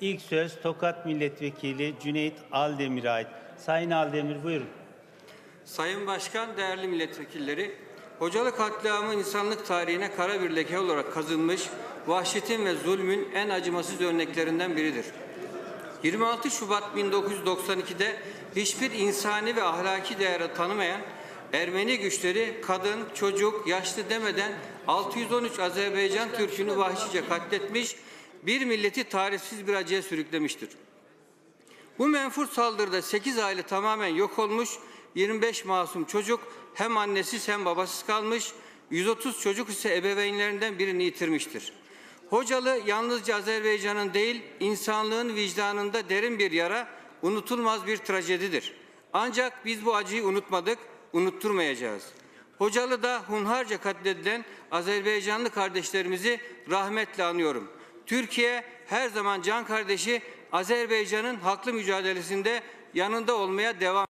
İlk söz Tokat Milletvekili Cüneyt Aldemir'e ait. Sayın Aldemir buyurun. Sayın Başkan, değerli milletvekilleri, Hocalı katliamı insanlık tarihine kara bir leke olarak kazınmış, vahşetin ve zulmün en acımasız örneklerinden biridir. 26 Şubat 1992'de hiçbir insani ve ahlaki değeri tanımayan Ermeni güçleri kadın, çocuk, yaşlı demeden 613 Azerbaycan Türk'ünü vahşice katletmiş, bir milleti tarifsiz bir acıya sürüklemiştir. Bu menfur saldırıda 8 aile tamamen yok olmuş, 25 masum çocuk hem annesiz hem babasız kalmış, 130 çocuk ise ebeveynlerinden birini yitirmiştir. Hocalı yalnızca Azerbaycan'ın değil, insanlığın vicdanında derin bir yara, unutulmaz bir trajedidir. Ancak biz bu acıyı unutmadık, unutturmayacağız. Hocalı'da hunharca katledilen Azerbaycanlı kardeşlerimizi rahmetle anıyorum. Türkiye her zaman can kardeşi Azerbaycan'ın haklı mücadelesinde yanında olmaya devam